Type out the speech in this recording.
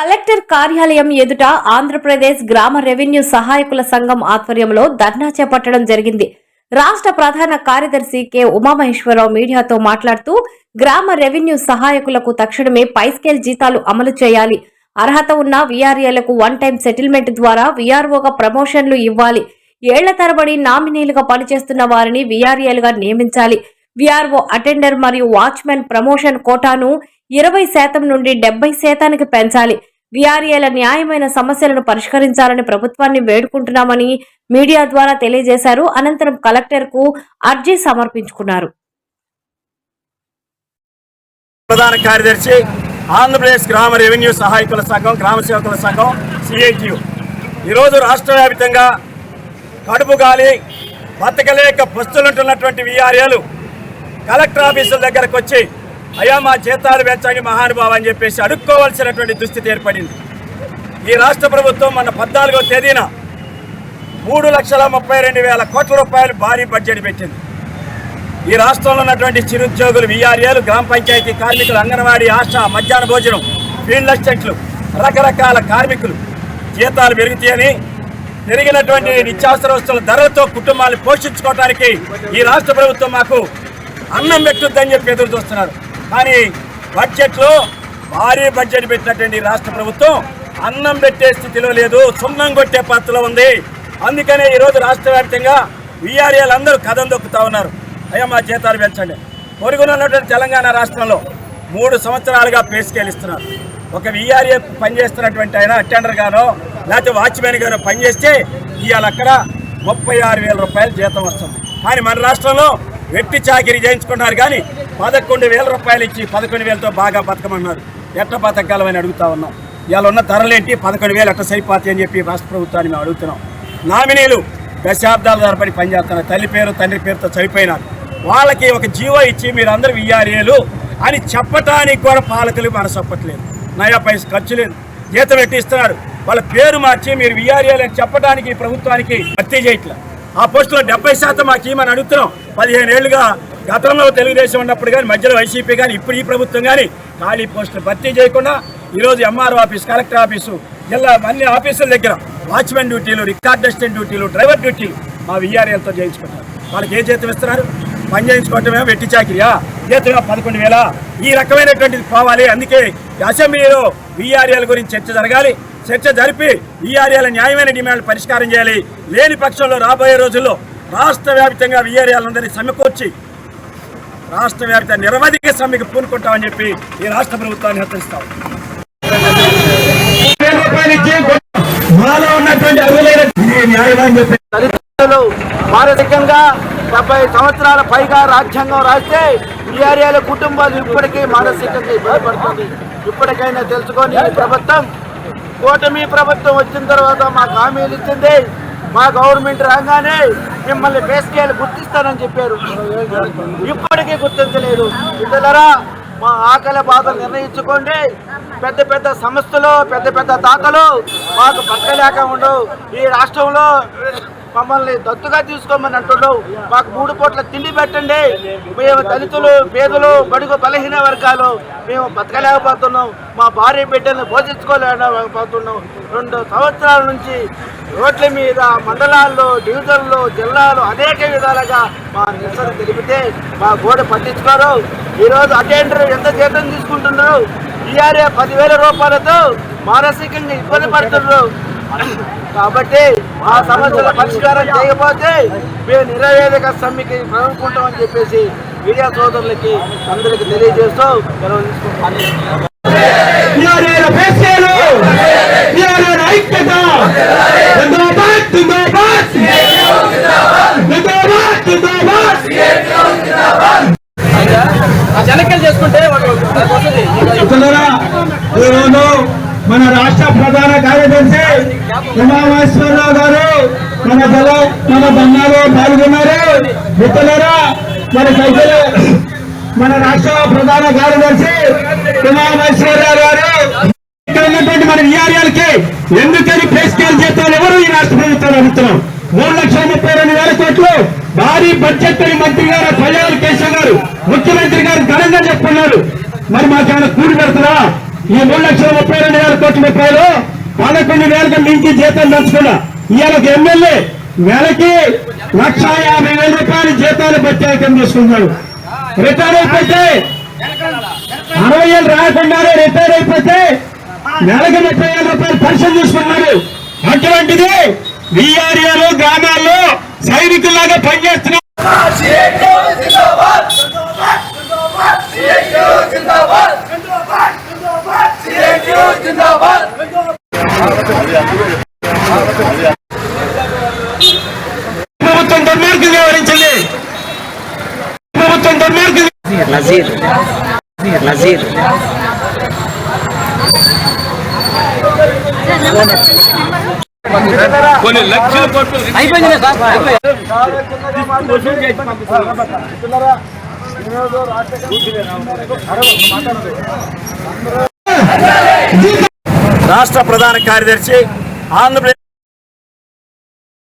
Collector కార్యాలయం ఎదుట ఆంధ్రప్రదేశ్ గ్రామ రెవెన్యూ సహాయకుల సంఘం ఆధ్వర్యంలో ధర్నా చేపట్టడం జరిగింది. రాష్ట్ర ప్రధాన కార్యదర్శి కె. ఉమామహేశ్వరరావు మీడియాతో మాట్లాడుతూ గ్రామ రెవెన్యూ సహాయకులకు తక్షణమే పై స్కేల్ జీతాలు అమలు చేయాలి. అర్హత ఉన్న వీఆర్ఏలకు వన్ టైం సెటిల్మెంట్ ద్వారా వీఆర్ఓగా ప్రమోషన్లు ఇవ్వాలి. ఏళ్ళ తరబడి నామినీలుగా పనిచేస్తున్న వారిని వీఆర్ఏలుగా నియమించాలి. వీఆర్ఓ అటెండర్ మరియు వాచ్మెన్ ప్రమోషన్ కోటాను ఇరవై శాతం నుండి డెబ్బై శాతానికి పెంచాలి. వీఆర్ఏల న్యాయమైన సమస్యలను పరిష్కరించాలని ప్రభుత్వాన్ని వేడుకుంటున్నామని మీడియా ద్వారా తెలియజేశారు. అనంతరం కలెక్టర్కు అర్జీ సమర్పించుకున్నారు. ప్రధాన కార్యదర్శి ఆంధ్రప్రదేశ్ గ్రామ రెవెన్యూ సహాయకుల సంఘం గ్రామ సేవకుల సంఘం సిఐటియు. ఈరోజు రాష్ట్ర వ్యాప్తంగా కడుపు గాలి బతకలేక పస్తులుంటున్నటువంటి విఆర్ఏలు కలెక్టర్ ఆఫీసుల దగ్గరకు వచ్చి అయ్యా మా జీతాలు పెంచండి మహానుభావ అని చెప్పేసి అడుక్కోవాల్సినటువంటి దుస్థితి ఏర్పడింది. ఈ రాష్ట్ర ప్రభుత్వం మన పద్నాలుగో తేదీన మూడు లక్షల ముప్పై రెండు వేల కోట్ల రూపాయలు భారీ బడ్జెట్ పెట్టింది. ఈ రాష్ట్రంలో ఉన్నటువంటి చిరుద్యోగులు విఆర్ఏలు గ్రామ పంచాయతీ కార్మికులు అంగన్వాడీ ఆశ మధ్యాహ్న భోజనం ఫీల్డ్ అసిస్టెంట్లు రకరకాల కార్మికులు జీతాలు పెరుగుతాయని పెరిగినటువంటి నిత్యావసర వస్తువుల ధరలతో కుటుంబాన్ని పోషించుకోవడానికి ఈ రాష్ట్ర ప్రభుత్వం మాకు అన్నం పెట్టుద్దని చెప్పి ఎదురు చూస్తున్నారు. కానీ బడ్జెట్లో భారీ బడ్జెట్ పెట్టినటువంటి ఈ రాష్ట్ర ప్రభుత్వం అన్నం పెట్టే స్థితిలో లేదు సున్నం కొట్టే పాత్రలో ఉంది. అందుకనే ఈరోజు రాష్ట్ర వ్యాప్తంగా వీఆర్ఏలు అందరూ కథం దొక్కుతా ఉన్నారు. అయ్యా మా జీతాలు పెంచండి. పొరుగునున్నటువంటి తెలంగాణ రాష్ట్రంలో మూడు సంవత్సరాలుగా పేసుకెళ్ళిస్తున్నారు ఇస్తున్నారు. ఒక వీఆర్ఏ పనిచేస్తున్నటువంటి ఆయన అటెండర్ గానో లేకపోతే వాచ్మెన్ గానో పనిచేస్తే ఇవాళ అక్కడ ముప్పై ఆరు వేల రూపాయలు జీతం వస్తుంది. కానీ మన రాష్ట్రంలో వెట్టి చాకిరీ చేయించుకున్నారు కానీ పదకొండు వేల రూపాయలు ఇచ్చి పదకొండు వేలతో బాగా బతకమన్నారు. ఎట్ట బతకాలని అడుగుతా ఉన్నాం. ఇవాళ ఉన్న ధరలేంటి? పదకొండు వేలు ఎట్ట సరిపోతాయి అని చెప్పి రాష్ట్ర ప్రభుత్వాన్ని మేము అడుగుతున్నాం. నామినీలు దశాబ్దాల ధరపడి పనిచేస్తున్నారు. తల్లి పేరు తండ్రి పేరుతో చనిపోయినారు. వాళ్ళకి ఒక జీవో ఇచ్చి మీరు అందరూ విఆర్ఏలు అని చెప్పటానికి కూడా పాలకులు మనసొప్పట్లేదు నయా పైస ఖర్చు లేదు. జీతం పెట్టి ఇస్తున్నారు? వాళ్ళ పేరు మార్చి మీరు విఆర్ఏలు అని చెప్పడానికి ప్రభుత్వానికి భర్తీ చేయట్లేదు ఆ పోస్టులో డెబ్బై శాతం మాకు ఇవ్వమని అడుగుతున్నాం. పదిహేను ఏళ్ళుగా గతంలో తెలుగుదేశం ఉన్నప్పుడు కానీ మధ్యలో వైసీపీ కానీ ఇప్పుడు ఈ ప్రభుత్వం కానీ ఖాళీ పోస్టులు భర్తీ చేయకుండా ఈరోజు ఎంఆర్ఓ ఆఫీస్ కలెక్టర్ ఆఫీసు జిల్లా అన్ని ఆఫీసుల దగ్గర వాచ్మెన్ డ్యూటీలు రికార్డ్ అసిస్టెంట్ డ్యూటీలు డ్రైవర్ డ్యూటీలు మా విఆర్ఏలతో చేయించుకుంటారు. వాళ్ళకి ఏ జీతం ఇస్తున్నారు? పని చేయించుకోవటమే వెట్టి చాకిరియా? జీతం పదకొండు వేల? ఈ రకమైనటువంటిది పోవాలి అందుకే అసెంబ్లీలో విఆర్ఏల గురించి చర్చ జరగాలి. చర్చ జరిపి విఆర్ఏల న్యాయమైన డిమాండ్లు పరిష్కారం చేయాలి. లేని పక్షంలో రాబోయే రోజుల్లో రాష్ట్ర వ్యాప్తంగా విఆర్ఏలందరినీ సమకూర్చి రాష్ట్ర వ్యాప్త నిరవధిక సమ్మెకు పూనుకుంటామని చెప్పి ఈ రాష్ట్ర ప్రభుత్వాన్ని హెచ్చరిస్తాం. మానసికంగా డెబ్బై సంవత్సరాల పైగా రాజ్యాంగం రాస్తే ఈ కుటుంబాలు ఇప్పటికీ మానసికంగా ఇబ్బంది ఇప్పటికైనా తెలుసుకొని ప్రభుత్వం కూటమి ప్రభుత్వం వచ్చిన తర్వాత మాకు హామీలు ఇచ్చింది మా గవర్నమెంట్ రాగానే మిమ్మల్ని బేస్కేలు గుర్తిస్తానని చెప్పారు. ఇప్పటికీ గుర్తించలేదు. ఇతరులరా మా ఆకలి బాధ నిర్ణయించుకోండి. పెద్ద పెద్ద సంస్థలు పెద్ద పెద్ద దాతలు మాకు బతకలేక ఉండవు ఈ రాష్ట్రంలో మమ్మల్ని దత్తుగా తీసుకోమని అంటుండవు మాకు మూడు పూట్ల తిండి పెట్టండి. మేము దళితులు పేదలు బడుగు బలహీన వర్గాలు. మేము బతకలేకపోతున్నాం. మా భార్య బిడ్డల్ని పోషించుకోలేకపోతున్నాం రెండు సంవత్సరాల నుంచి రోడ్ల మీద మండలాల్లో డివిజన్లు జిల్లాలు అనేక విధాలుగా మా నిరసన తెలిపితే మా గోడ పట్టించుకోరు. ఈరోజు అటెండర్ ఎంత జీతం తీసుకుంటున్నారు? ఈఆర్ఏ పదివేల రూపాయలతో మానసికంగా ఇబ్బంది పడుతున్నారు. కాబట్టి ఆ సమస్యల పరిష్కారం చేయకపోతే మేము నిరవేదిక సమ్మెకి ప్రవేశకుంటామని చెప్పేసి మీడియా సోదరులకి అందరికి తెలియజేస్తూ సెలవు న్యాయాల పేసేలు న్యాయాల ఐక్యత జిందాబాద్ జిందాబాద్ జిందాబాద్ జిందాబాద్ మిత్రులారా, ఈరోజు మన రాష్ట్ర ప్రధాన కార్యదర్శి పాల్గొన్నారు మన జల మన బంగారు పాల్గొన్నారు. మిత్రులరా మన సైకిల్ మన రాష్ట్ర ప్రధాన కార్యదర్శి ఉమామేశ్వరరావు గారు. ఉన్నటువంటి మన విఆర్ఎల్కి ఎందుకని పే స్కేల్ జీతాలు ఎవరు ఈ రాష్ట్ర ప్రభుత్వం అడుగుతున్నాం మూడు లక్షల ముప్పై రెండు వేల కోట్లు భారీ బడ్జెట్ మంత్రి గారు ప్రజలు కేశవ్ గారు ముఖ్యమంత్రి గారు ఘనంగా చెప్తున్నారు. మరి మాకేమైనా కూడి పెడుతున్నా ఈ మూడు లక్షల ముప్పై రెండు వేల కోట్ల రూపాయలు పదకొండు వేలకు మించి జీతం దంచుకున్నా ఇవాళ ఒక ఎమ్మెల్యే నెలకి లక్ష యాభై వేల రూపాయలు జీతాలు ప్రత్యేకం తీసుకున్నాడు రిటైర్ అయిపోతే అరవై ఏళ్ళు రాకుండానే రిటైర్ అయిపోతే నెలకి ముప్పై వేల రూపాయలు పెన్షన్ తీసుకున్నాడు అటువంటిది విఆర్ఏలు గ్రామాల్లో సైనికుల్లాగా పనిచేస్తున్నారు దుర్మార్గం Nazir. Nazir. రాష్ట్ర ప్రధాన కార్యదర్శి ఆంధ్రప్రదేశ్